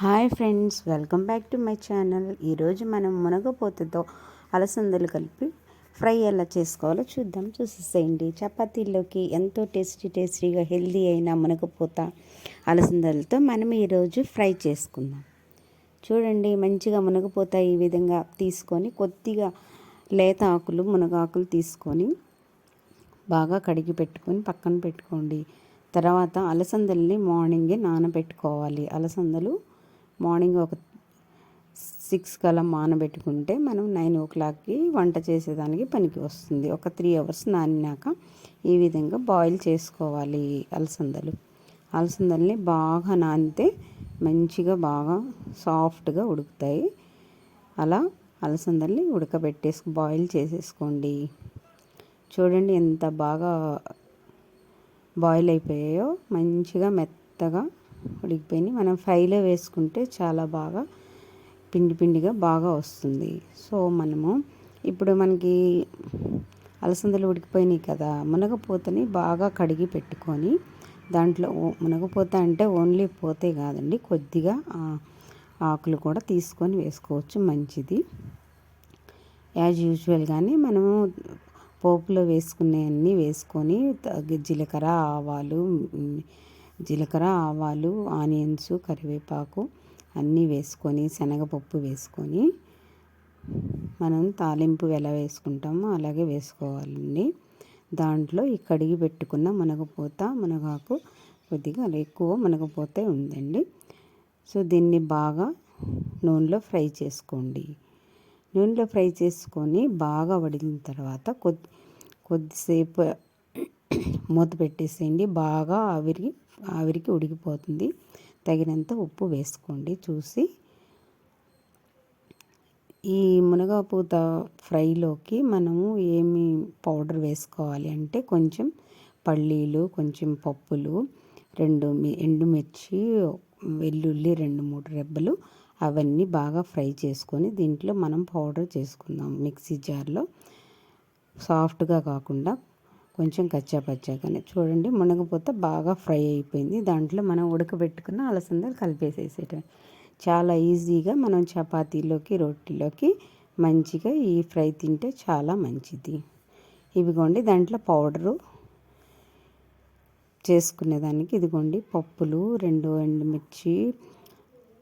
Hi friends welcome back to my channel. ఈరోజు మనం మునగపోతతో అలసందలు కలిపి ఫ్రై ఎలా చేసుకోవాలో చూద్దాం. చూసేసేయండి. చపాతీలోకి ఎంతో టేస్టీ టేస్టీగా హెల్దీ అయిన మునగపోత అలసందలతో మనం ఈరోజు ఫ్రై చేసుకుందాం. చూడండి మంచిగా మునగపోత ఈ విధంగా తీసుకొని కొద్దిగా లేత ఆకులు మునగాకులు తీసుకొని బాగా కడిగి పెట్టుకొని పక్కన పెట్టుకోండి. తర్వాత అలసందల్ని మార్నింగే నానబెట్టుకోవాలి. అలసందలు మార్నింగ్ ఒక సిక్స్ కల్లా నానబెట్టుకుంటే మనం నైన్ ఓ క్లాక్కి వంట చేసేదానికి పనికి వస్తుంది. ఒక త్రీ అవర్స్ నానినాక ఈ విధంగా బాయిల్ చేసుకోవాలి అలసందలు. అలసందల్ని బాగా నానితే మంచిగా బాగా సాఫ్ట్గా ఉడుకుతాయి. అలా అలసందల్ని ఉడకబెట్టేసి బాయిల్ చేసేసుకోండి. చూడండి ఎంత బాగా బాయిల్ అయిపోయాయో మంచిగా మెత్తగా ఉడికిపోయినాయి మనం ఫ్రైలో వేసుకుంటే చాలా బాగా పిండి పిండిగా బాగా వస్తుంది. సో మనము ఇప్పుడు మనకి అలసందలు ఉడికిపోయినాయి కదా మునగపోతని బాగా కడిగి పెట్టుకొని దాంట్లో మునగపోత అంటే ఓన్లీ పోతే కాదండి కొద్దిగా ఆకులు కూడా తీసుకొని వేసుకోవచ్చు. మంచిది. యాజ్ యూజువల్ కానీ మనము పోపులో వేసుకునే అన్నీ వేసుకొని జీలకర్ర ఆవాలు జీలకర్ర ఆవాలు ఆనియన్స్ కరివేపాకు అన్నీ వేసుకొని శనగపప్పు వేసుకొని మనం తాలింపు ఎలా వేసుకుంటామో అలాగే వేసుకోవాలండి. దాంట్లో ఈ కడిగి పెట్టుకున్న మునగపోత మునగాకు కొద్దిగా ఎక్కువ మునగపోతే ఉందండి. సో దీన్ని బాగా నూనెలో ఫ్రై చేసుకోండి. నూనెలో ఫ్రై చేసుకొని బాగా వడిలిన తర్వాత కొద్ది కొద్దిసేపు మూత పెట్టేసేయండి. బాగా ఆవిరి ఆవిరికి ఉడికిపోతుంది. తగినంత ఉప్పు వేసుకోండి. చూసి ఈ మునగపూత ఫ్రైలోకి మనము ఏమి పౌడర్ వేసుకోవాలి అంటే కొంచెం పల్లీలు కొంచెం పప్పులు రెండు ఎండుమిర్చి వెల్లుల్లి రెండు మూడు రెబ్బలు అవన్నీ బాగా ఫ్రై చేసుకొని దీంట్లో మనం పౌడర్ చేసుకుందాం మిక్సీ జార్లో. సాఫ్ట్గా కాకుండా కొంచెం కచ్చా పచ్చాగానే చూడండి మునగపోతే బాగా ఫ్రై అయిపోయింది. దాంట్లో మనం ఉడకబెట్టుకున్న అలసందలు కలిపేసేసేటం చాలా ఈజీగా మనం చపాతీలోకి రొట్టెలోకి మంచిగా ఈ ఫ్రై తింటే చాలా మంచిది. ఇవిగోండి దాంట్లో పౌడరు చేసుకునేదానికి ఇదిగోండి పప్పులు రెండు ఎండుమిర్చి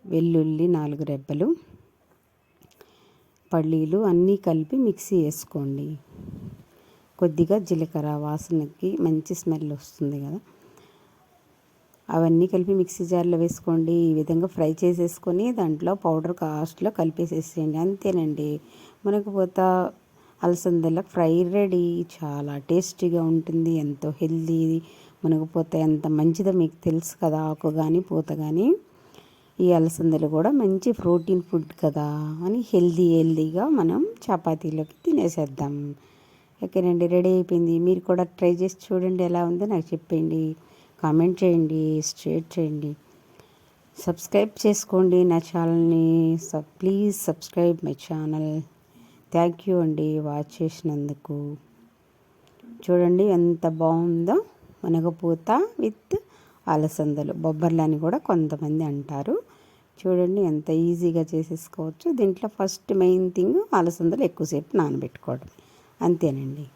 వెల్లుల్లి నాలుగు రెబ్బలు పల్లీలు అన్నీ కలిపి మిక్సీ వేసుకోండి. కొద్దిగా జీలకర్ర వాసనకి మంచి స్మెల్ వస్తుంది కదా. అవన్నీ కలిపి మిక్సీ జార్లో వేసుకోండి. ఈ విధంగా ఫ్రై చేసేసుకొని దాంట్లో పౌడర్ కాస్ట్లో కలిపేసేసేయండి. అంతేనండి. మనకు పోత అలసందల ఫ్రై రెడీ. చాలా టేస్టీగా ఉంటుంది. ఎంతో హెల్దీ మనకు పోతే ఎంత మంచిదో మీకు తెలుసు కదా. ఆకు కానీ పూత కానీ ఈ అలసందలు కూడా మంచి ప్రోటీన్ ఫుడ్ కదా అని హెల్దీ హెల్దీగా మనం చపాతీలోకి తినేసేద్దాం. ఓకేనండి రెడీ అయిపోయింది. మీరు కూడా ట్రై చేసి చూడండి ఎలా ఉందో నాకు చెప్పండి. కామెంట్ చేయండి షేర్ చేయండి. సబ్స్క్రైబ్ చేసుకోండి నా ఛానల్ని. Sub please subscribe my channel. Thank you అండి వాచ్ చేసినందుకు. చూడండి ఎంత బాగుందో మునగపూత విత్ అలసందలు. బొబ్బర్లని కూడా కొంతమంది అంటారు. చూడండి ఎంత ఈజీగా చేసేసుకోవచ్చు. దీంట్లో ఫస్ట్ మెయిన్ థింగ్ అలసందలు ఎక్కువసేపు నానబెట్టుకోవడం. అంతేనండి.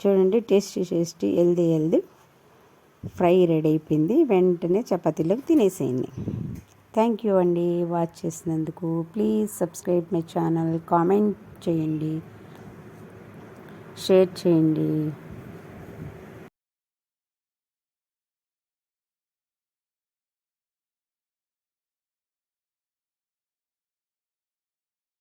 చూడండి tasty tasty healthy healthy fry ready అయిపోయింది. వెంటనే చపాతీలోకి తినేసేయండి. థ్యాంక్ యూ అండి వాచ్ చేసినందుకు. Please subscribe my channel comment చేయండి షేర్ చేయండి.